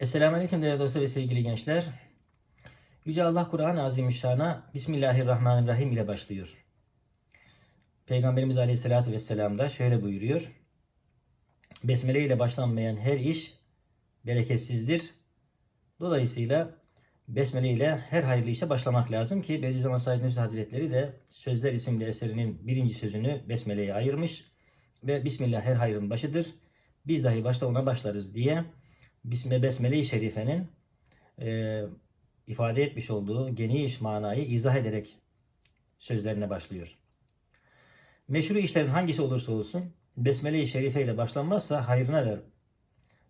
Esselamu Aleyküm değerli dostlar ve sevgili gençler. Yüce Allah Kur'an-ı Azimüşşan'a Bismillahirrahmanirrahim ile başlıyor. Peygamberimiz Aleyhisselatü Vesselam da şöyle buyuruyor. Besmele ile başlanmayan her iş bereketsizdir. Dolayısıyla Besmele ile her hayırlı işe başlamak lazım ki Bediüzzaman Said Nursi Hazretleri de Sözler isimli eserinin birinci sözünü Besmele'ye ayırmış ve Bismillah her hayrın başıdır. Biz dahi başta ona başlarız diye Bisme Besmele-i Şerife'nin e, ifade etmiş olduğu geniş manayı izah ederek sözlerine başlıyor. Meşru işlerin hangisi olursa olsun Besmele-i Şerife ile başlanmazsa hayrına ve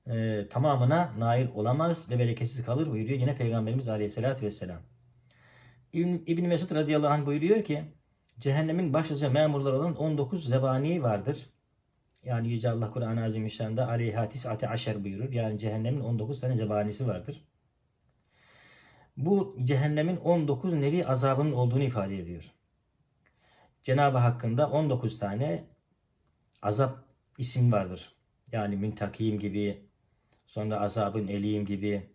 e, tamamına nail olamaz ve bereketsiz kalır buyuruyor yine Peygamberimiz Aleyhisselatü Vesselam. İbn, İbn Mesud radıyallahu anh buyuruyor ki cehennemin başlıca memurları olan 19 zebani vardır. Yani Yüce Allah Kur'an-ı Azimüşşan'da aleyha tis'ate aşer buyurur. Yani cehennemin 19 tane zebanisi vardır. Bu cehennemin 19 nevi azabının olduğunu ifade ediyor. Cenab-ı Hakk'ın 19 tane azap isim vardır. Yani müntakim gibi, sonra azabın elim gibi,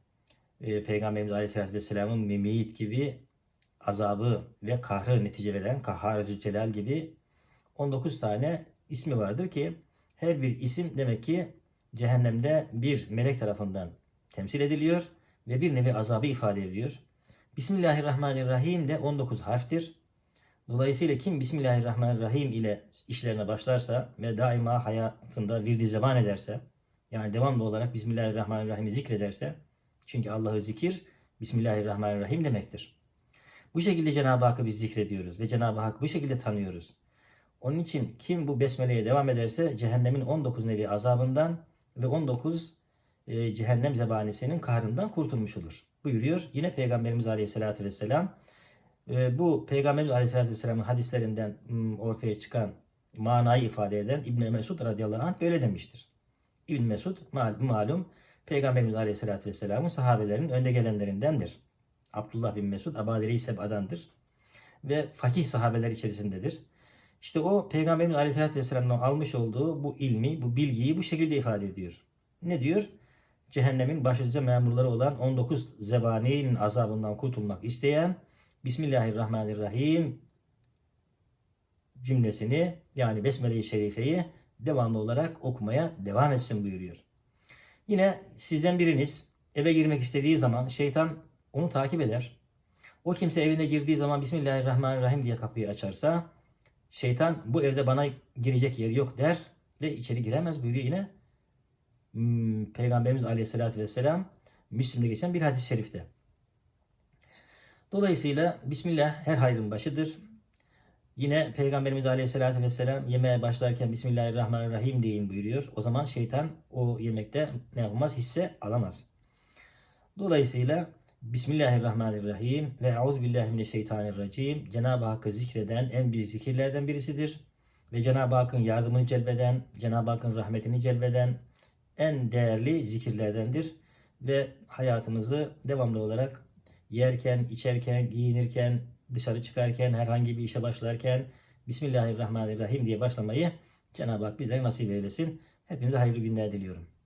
e, Peygamberimiz Aleyhisselatü Vesselam'ın mimit gibi azabı ve kahrı netice veren kahhar celal gibi 19 tane ismi vardır ki her bir isim demek ki cehennemde bir melek tarafından temsil ediliyor ve bir nevi azabı ifade ediyor. Bismillahirrahmanirrahim de 19 harftir. Dolayısıyla kim Bismillahirrahmanirrahim ile işlerine başlarsa ve daima hayatında virdi zeban ederse, yani devamlı olarak Bismillahirrahmanirrahim'i zikrederse, çünkü Allah'ı zikir Bismillahirrahmanirrahim demektir. Bu şekilde Cenab-ı Hakk'ı biz zikrediyoruz ve Cenab-ı Hakk'ı bu şekilde tanıyoruz. Onun için kim bu besmeleye devam ederse cehennemin 19 nevi azabından ve 19 e, cehennem zebanisinin kahrından kurtulmuş olur. Buyuruyor. Yine Peygamberimiz Aleyhisselatü Vesselam e, bu Peygamberimiz Aleyhisselatü Vesselam'ın hadislerinden m, ortaya çıkan manayı ifade eden İbn Mesud radıyallahu anh böyle demiştir. İbn Mesud mal, malum Peygamberimiz Aleyhisselatü Vesselam'ın sahabelerinin önde gelenlerindendir. Abdullah bin Mesud Abadeli Seba'dandır ve fakih sahabeler içerisindedir. İşte o Peygamberimiz Aleyhisselatü Vesselam'dan almış olduğu bu ilmi, bu bilgiyi bu şekilde ifade ediyor. Ne diyor? Cehennemin başlıca memurları olan 19 zebaninin azabından kurtulmak isteyen Bismillahirrahmanirrahim cümlesini yani Besmele-i Şerife'yi devamlı olarak okumaya devam etsin buyuruyor. Yine sizden biriniz eve girmek istediği zaman şeytan onu takip eder. O kimse evine girdiği zaman Bismillahirrahmanirrahim diye kapıyı açarsa şeytan bu evde bana girecek yer yok der ve içeri giremez buyuruyor yine hmm, Peygamberimiz Aleyhisselatü Vesselam Müslim'de geçen bir hadis-i şerifte. Dolayısıyla Bismillah her hayrın başıdır. Yine Peygamberimiz Aleyhisselatü Vesselam yemeğe başlarken Bismillahirrahmanirrahim deyin buyuruyor. O zaman şeytan o yemekte ne yapamaz? Hisse alamaz. Dolayısıyla Bismillahirrahmanirrahim ve Euzubillahimineşşeytanirracim Cenab-ı Hakk'ı zikreden en büyük zikirlerden birisidir. Ve Cenab-ı Hakk'ın yardımını celbeden, Cenab-ı Hakk'ın rahmetini celbeden en değerli zikirlerdendir. Ve hayatımızı devamlı olarak yerken, içerken, giyinirken, dışarı çıkarken, herhangi bir işe başlarken Bismillahirrahmanirrahim diye başlamayı Cenab-ı Hak bizlere nasip eylesin. Hepinize hayırlı günler diliyorum.